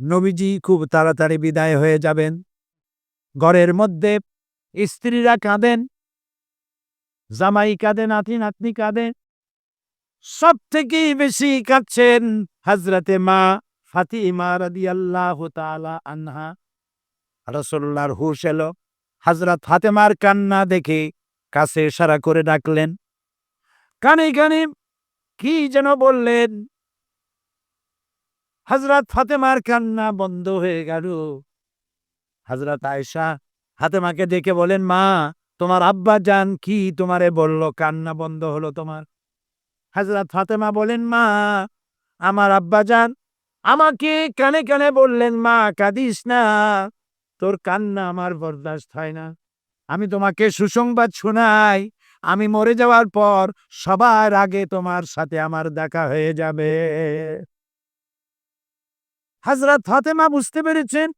নবীজি খুব তাড়াতাড়ি বিদায় হয়ে যাবেন। ঘরের মধ্যে স্ত্রীরা কাঁদেন, জামাই কাঁদে, নাতি, নাতনি কাঁদেন সব থেকে বেশি কাঁদছেন হাজরাতে মা ফাতিমা রাদি আল্লাহ আনহা। রসল্লার হুশ এলো। হাজরাত ফাতেমার কান্না দেখে কাছে ইশারা করে ডাকলেন, কানে কানে কি যেন বললেন? হজরত ফাতেমার কান্না বন্ধ হয়ে গেল। হজরত আয়সা ফাতেমাকে ডেকে বলেন, মা, তোমার আব্বা যান কি? তোমারে বলল, কান্না বন্ধ হলো তোমার। হজরত ফাতেমা বলেন, মা, আমার আব্বা যান, আমাকে কানে কানে বললেন, মা, কাঁদিস না, তোর কান্না আমার বরদাস্ত হয় না। আমি তোমাকে সুসংবাদ শোনাই, আমি মরে যাওয়ার পর সবার আগে তোমার সাথে আমার দেখা হয়ে যাবে। হাজরত ফাতেমা বুঝতে পেরেছেন?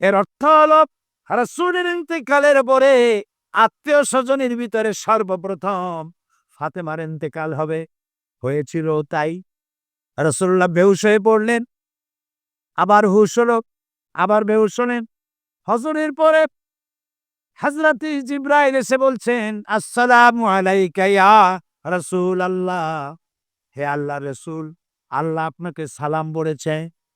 এর অর্থ হল, রাসূলের ইন্তেকালের পরে আত্মীয় স্বজনের ভিতরে সর্বপ্রথম ফাতেমার ইন্তেকাল হবে। হয়েছিল তাই। রসুল্লাহ বেহুশ হয়ে পড়লেন। আবার হুশ হল, আবার বেহুশ হলেন। হজরের পরে হজরত জিব্রাইল এসে বলছেন, আসসালাম আলাইকা ইয়া রাসূল আল্লাহ হে আল্লাহ রসুল, আল্লাহ আপনাকে সালাম বলেছে।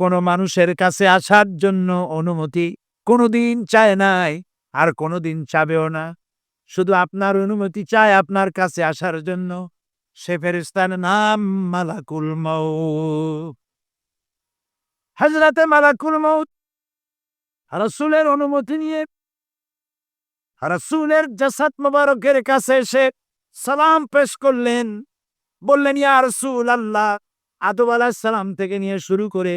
কোনো মানুষের কাছে আসার জন্য অনুমতি কোনোদিন চায় নাই, আর কোনোদিন চাবেও না। শুধু আপনার অনুমতি চায় আপনার কাছে আসার জন্য। সে ফেরেস্তার নাম মালাকুল মৌত হজরতে মালাকুল মৌত রসুলের অনুমতি নিয়ে রসুলের জাসাত মোবারকের কাছে এসে সালাম পেশ করলেন। বললেন, ইয়া রসুল আল্লাহ আদব আলাহ সালাম থেকে নিয়ে শুরু করে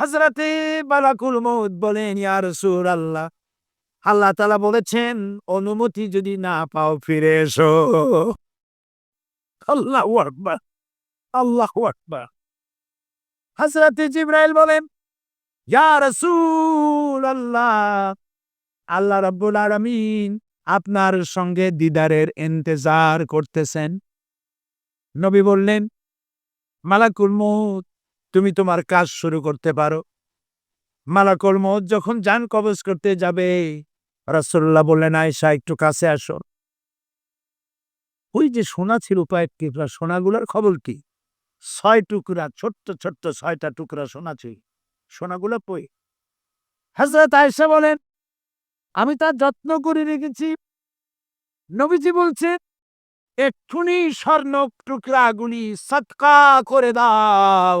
হাজরাতে বালাকুল মৌত বলেন, ইয়া রসুল আল্লাহ আল্লাহ তালা বলেছেন, অনুমতি যদি না পাও, ফিরে এসো। আল্লাহ আল্লাহ আকবার। হাজরাতে জিব্রাইল বলেন, ইয়া রসুল আল্লাহ আল্লাহ রাব্বুল আলামিন আপনার সঙ্গে দিদারের ইন্তজার করতেছেন। নবী বললেন, মালাকুল মৌত তুমি তোমার কাজ শুরু করতে পারো। মালাকুল মৌত যখন যান কবজ করতে যাবে, রাসূলুল্লাহ বললেন, আয়েশা, একটু কাছে আসো। ওই যে সোনা ছিল কয়েক টুকরা, সোনাগুলোর খবর কি? ছয় টুকরা, ছোট্ট ছোট্ট ছয়টা টুকরা সোনা ছিল। সোনাগুলো পই হজরত আয়েশা বলেন, আমি তার যত্ন করে রেখেছি। নবীজি বলছে এক্ষুনি স্বর্ণ টুকরাগুলি সৎকা করে দাও।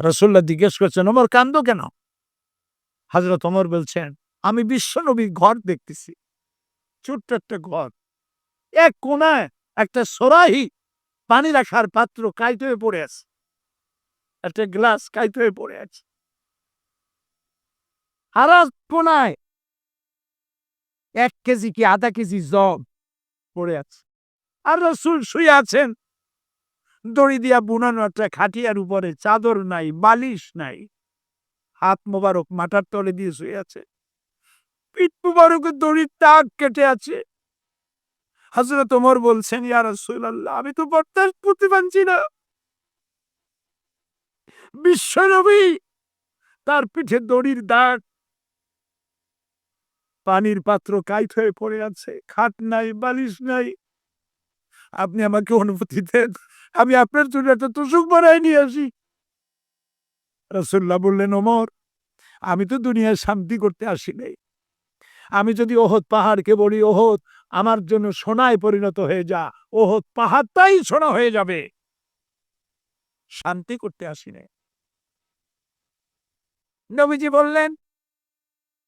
রসুল্লাহ জিজ্ঞেস করছেন, ওমর, কান্দো কেন? হাজরত ওমর বলছেন, আমি বিশ্বনবীর ঘর দেখতেছি, ছোট্ট একটা ঘর। এক কোনায় একটা সরাহি পানি রাখার পাত্র কাইতে হয়ে পড়ে আছে। একটা গ্লাস কাইতে হয়ে পড়ে আছে। আর কোনায় এক কেজি কি আধা কেজি জব পড়ে আছে। আর রসুল শুয়ে আছেন দড়ি দিয়া বুনানো একটা খাটিয়ার উপরে চাদর নাই, বালিশ নাই। হাত মোবারক মাথার তলে দিয়ে শুয়ে আছে। পিঠ মোবারকের দড়ির তাক কেটে আছে। হজরত ওমর বলছেন, ইয়া রাসূলুল্লাহ, আমি তো বরদাস্ত করতে পারছি না। বিশ্বনবী তার পিঠে দড়ির দাগ পানির পাত্র কাইত হয়ে পড়ে আছে। খাট নাই, বালিশ নাই। আপনি আমাকে অনুমতি দেন। আমি আপনার জন্য একটা তুসুক বানাই নিয়ে আসি। রাসুল্লাহ বললেন, ওমর, আমি তো দুনিয়ায় শান্তি করতে আসি নাই। আমি যদি ওহদ পাহাড়কে বলি, ওহদ আমার জন্য সোনায় পরিণত হয়ে যা, ওহদ পাহাড়টাই সোনা হয়ে যাবে। শান্তি করতে আসি নাই। নবীজি বললেন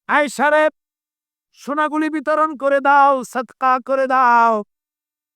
আই সারেব, সোনাগুলি বিতরণ করে দাও সৎকা করে দাও।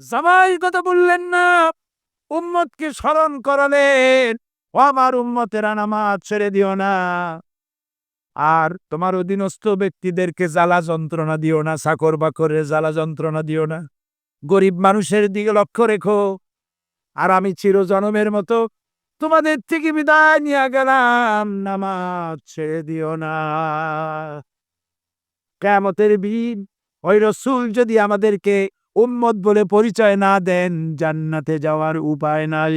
জামাইয়ের কথা বললেন না। উম্মতকে স্মরণ করালেন। ও আমার উম্মতেরা নামাজ ছেড়ে দিও না। আর তোমার অধীনস্থ ব্যক্তিদেরকে জ্বালা যন্ত্রণা দিও না চাকর বাকরের জ্বালা যন্ত্রণা দিও না। গরিব মানুষের দিকে লক্ষ্য রেখো। আর আমি চিরজনমের মতো তোমাদের থেকে বিদায় নিয়ে গেলাম। নামাজ ছেড়ে দিও না। কেমতের দিন ওই রসুল যদি আমাদেরকে উম্মত বলে পরিচয় না দেন জান্নাতে যাওয়ার উপায় নাই।